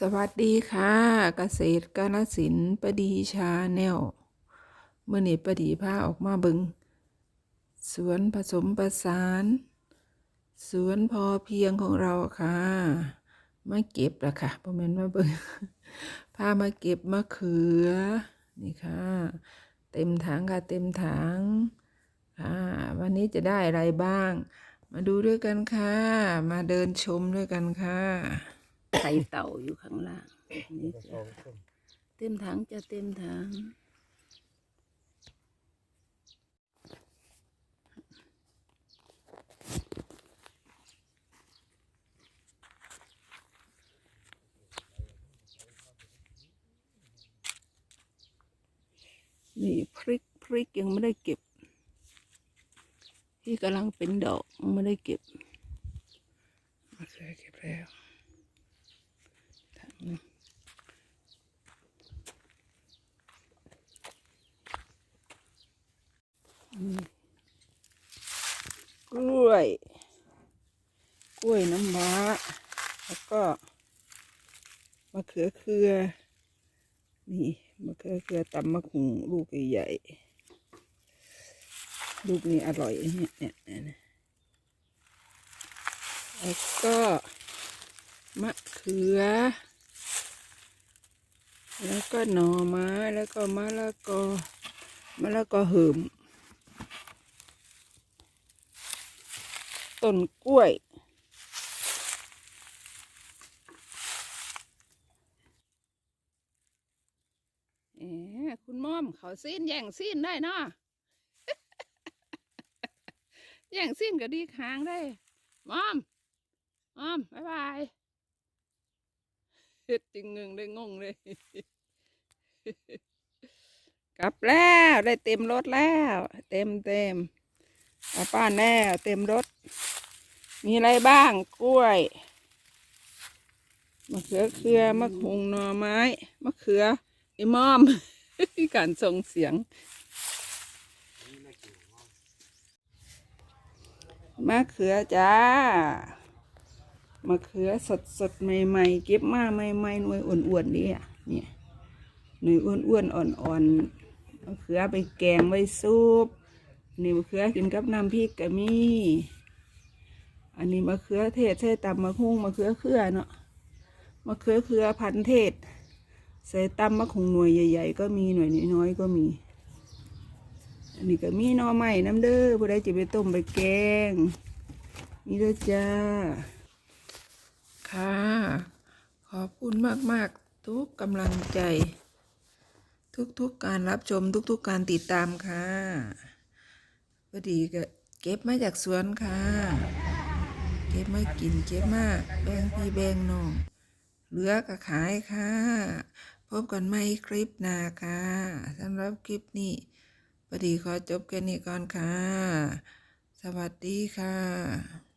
สวัสดีค่ะเกษตรกาลสินธุ์ประดีชาแนลเมื่อนี้ประดีพาออกมาบิงสวนผสมประสาน สวนพอเพียงของเราค่ะมาเก็บละค่ะประมาณมาบิงพามาเก็บมะเขือนี่ค่ะ เต็มถังค่ะเต็มถังค่ะวันนี้จะได้อะไรบ้าง มาดูด้วยกันค่ะ มาเดินชมด้วยกันค่ะ ไข่เต่าอยู่ข้างล่างนี่จ้ะเต็มถังจะเต็มถังนี่พริกพริกยังไม่ได้เก็บ ที่กำลังเป็นดอกไม่ได้เก็บมาเคยเก็บแล้ว กล้วย กล้วยน้ำว้า แล้วก็มะเขือเครือ นี่มะเขือเครือตำมะขุงลูกใหญ่ลูกนี้อร่อยเนี่ยเนี่ยเนี่ยเนี่ยแล้วก็มะเขือ แล้วก็หน่อไม้แล้วก็มะละกอมะละกอหิมต้นกล้วย เอ๋คุณม่อมเขาซีนแย่งซีนได้เนาะแย่งซีนก็ดีค้างได้ม่อมม่อม บ๊ายบาย เฮ็ดจริงเงงได้งงเลยกลับแล้วได้เต็มรถแล้ว เต็มเต็มกลับบ้านแล้วเต็มรถ มีอะไรบ้างกล้วยมะเขือเครือมะคงหน่อไม้มะเขือไอ้มอมการส่งเสียงมะเขือจ้า มะเขือสดสดใหม่ๆ เก็บมาใหม่ๆหน่วยอ้วนๆนี่อะเนี่ยหน่วยอ้วนๆอ่อนๆมะเขือไปแกงไว้ซุปนี่มะเขือกินกับน้ำพริกก็มีอันนี้มะเขือเทศใส่ตำมะฮุ่งมะเขือเครือเนาะมะเขือเครือพันเทศ ใส่ตำมะขุงหน่วยใหญ่ๆ ก็มีหน่วยน้อยๆก็มีอันนี้ก็มีหน่อไม้น้ำเด้อผู้ใดจะไปต้มไปแกงนี่เด้อจ้า ค่ะ ขอบคุณมาก ๆ ทุกกำลังใจ ทุกๆการรับชมทุกๆการติดตามค่ะพอดีก็เก็บมาจากสวนค่ะ เก็บมากินเก็บมาแบ่งพี่แบ่งน้องเหลือก็ขายค่ะ พบกันใหม่คลิปหน้าค่ะสำหรับคลิปนี้พอดีขอจบแค่นี้ก่อนค่ะ สวัสดีค่ะ